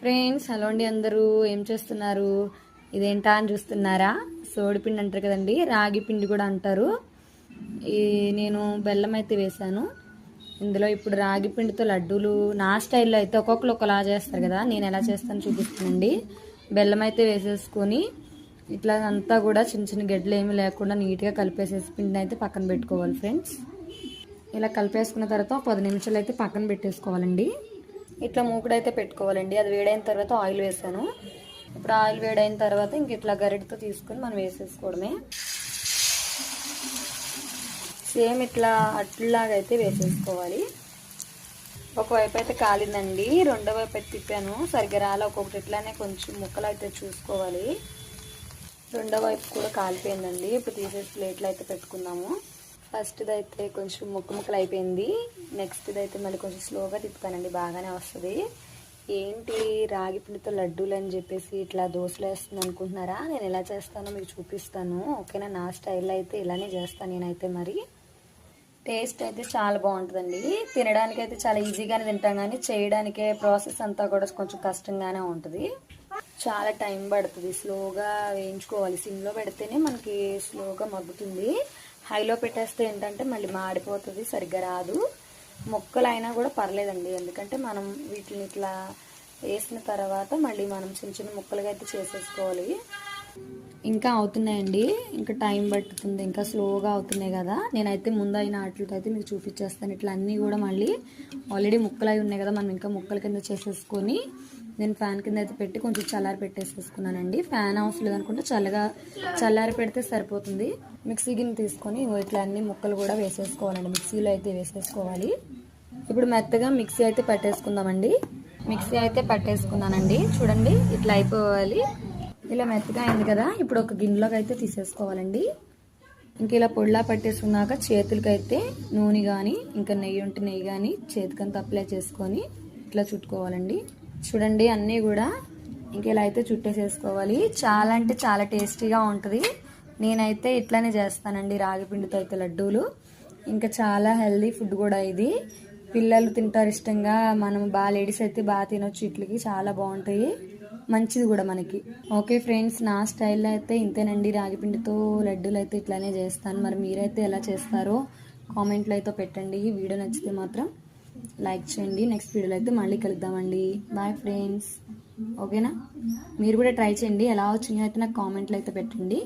Friends hello అండి అందరూ. ఏం చేస్తున్నారు? ఇదేంటా అని చూస్తున్నారా? సోడిపిండి అంటారు కదండి రాగి పిండి కూడా అంటారు. ఈ నేను బెల్లం అయితే వేశాను. ఇందులో ఇప్పుడు రాగి పిండితో లడ్డూలు నా స్టైల్లో అయితే ఒక్కొక్కరు ఒకలా చేస్తారు కదా నేను ఎలా చేస్తాను చూపిస్తానండి. బెల్లం అయితే వేసేసుకొని ఇట్లా అంతా కూడా చిన్న చిన్న గడ్డలు ఏమీ లేకుండా నీట్గా కలిపేసేసి పిండిని అయితే పక్కన పెట్టుకోవాలి ఫ్రెండ్స్. ఇలా కలిపేసుకున్న తర్వాత పది నిమిషాలు అయితే పక్కన పెట్టేసుకోవాలండి. ఇట్లా మూకుడైతే పెట్టుకోవాలండి. అది వేడైన తర్వాత ఆయిల్ వేసాను. ఇప్పుడు ఆయిల్ వేడైన తర్వాత ఇంక ఇట్లా గరిటతో తీసుకొని మనం వేసేసుకోవడమే. సేమ్ ఇట్లా అట్లాగైతే వేసేసుకోవాలి. ఒకవైపు అయితే కాలిందండి. రెండో వైపు అయితే తిప్పాను. సరిగ్గా రాలే. ఒక్కొక్కటి ఇట్లానే కొంచెం ముక్కలు అయితే చూసుకోవాలి. రెండో వైపు కూడా కాలిపోయిందండి. ఇప్పుడు తీసేసి ప్లేట్లు అయితే పెట్టుకుందాము. ఫస్ట్ది అయితే కొంచెం ముక్క ముక్కలు అయిపోయింది నెక్స్ట్ది అయితే మళ్ళీ కొంచెం స్లోగా తిప్పుతానండి బాగానే వస్తుంది. ఏంటి రాగి పిండితో లడ్డూలు అని చెప్పేసి ఇట్లా దోశలు వేస్తుంది అనుకుంటున్నారా? నేను ఎలా చేస్తానో మీకు చూపిస్తాను. ఓకేనా? నా స్టైల్లో అయితే ఇలానే చేస్తాను నేనైతే మరి. టేస్ట్ అయితే చాలా బాగుంటుందండి. తినడానికి అయితే చాలా ఈజీగానే తింటాం కానీ చేయడానికే ప్రాసెస్ అంతా కూడా కొంచెం కష్టంగానే ఉంటుంది. చాలా టైం పడుతుంది. స్లోగా వేయించుకోవాలి. సిమ్లో పెడితేనే మనకి స్లోగా మగ్గుతుంది. హైలో పెట్టేస్తే ఏంటంటే మళ్ళీ మాడిపోతుంది సరిగ్గా రాదు. మొక్కలు అయినా కూడా పర్లేదండి. ఎందుకంటే మనం వీటిని ఇట్లా వేసిన తర్వాత మళ్ళీ మనం చిన్న చిన్న ముక్కలుగా అయితే చేసేసుకోవాలి. ఇంకా అవుతున్నాయండి. ఇంకా టైం పట్టుతుంది. ఇంకా స్లోగా అవుతున్నాయి కదా. నేనైతే ముందు అయిన అయితే మీకు చూపించేస్తాను. ఇట్లా అన్నీ కూడా మళ్ళీ ఆల్రెడీ ముక్కలు అయి ఉన్నాయి కదా. మనం ఇంకా ముక్కల కింద చేసేసుకొని నేను ఫ్యాన్ కింద అయితే పెట్టి కొంచెం చల్లారి పెట్టేసేసుకున్నానండి. ఫ్యాన్ అవసరం లేదనుకుంటే చల్లగా చల్లారి పెడితే సరిపోతుంది. మిక్సీ గిన్నె తీసుకొని ఇట్లా అన్ని ముక్కలు కూడా వేసేసుకోవాలండి. మిక్సీలో అయితే వేసేసుకోవాలి. ఇప్పుడు మెత్తగా మిక్సీ అయితే పట్టేసుకుందామండి. మిక్సీ అయితే పట్టేసుకున్నానండి. చూడండి ఇట్లా అయిపోవాలి. ఇలా మెత్తగా అయింది కదా ఇప్పుడు ఒక గిన్నెలోకి అయితే తీసేసుకోవాలండి. ఇంక ఇలా పొడిలా పట్టేసుకున్నాక చేతులకైతే నూనె కానీ ఇంకా నెయ్యి ఉంటే నెయ్యి కానీ చేతికంతా అప్లై చేసుకొని ఇట్లా చుట్టుకోవాలండి. చూడండి అన్నీ కూడా ఇంకెలా అయితే చుట్టేసేసుకోవాలి. చాలా అంటే చాలా టేస్టీగా ఉంటుంది. నేనైతే ఇట్లానే చేస్తానండి రాగి పిండితో అయితే లడ్డూలు. ఇంకా చాలా హెల్దీ ఫుడ్ కూడా ఇది. పిల్లలు తింటారు ఇష్టంగా. మనం బాగా లేడీస్ అయితే బాగా తినొచ్చు ఇట్లకి. చాలా బాగుంటాయి. మంచిది కూడా మనకి. ఓకే ఫ్రెండ్స్ నా స్టైల్లో అయితే ఇంతేనండి. రాగిపిండితో లడ్డూలు అయితే ఇట్లానే చేస్తాను. మరి మీరైతే ఎలా చేస్తారో కామెంట్లో అయితే పెట్టండి. వీడియో నచ్చితే మాత్రం లైక్ చేయండి. నెక్స్ట్ వీడియోలో అయితే మళ్ళీ కలుద్దామండి. బాయ్ ఫ్రెండ్స్ ఓకేనా మీరు కూడా ట్రై చేయండి. ఎలా వచ్చినాయో అయితే నాకు కామెంట్లు అయితే పెట్టండి.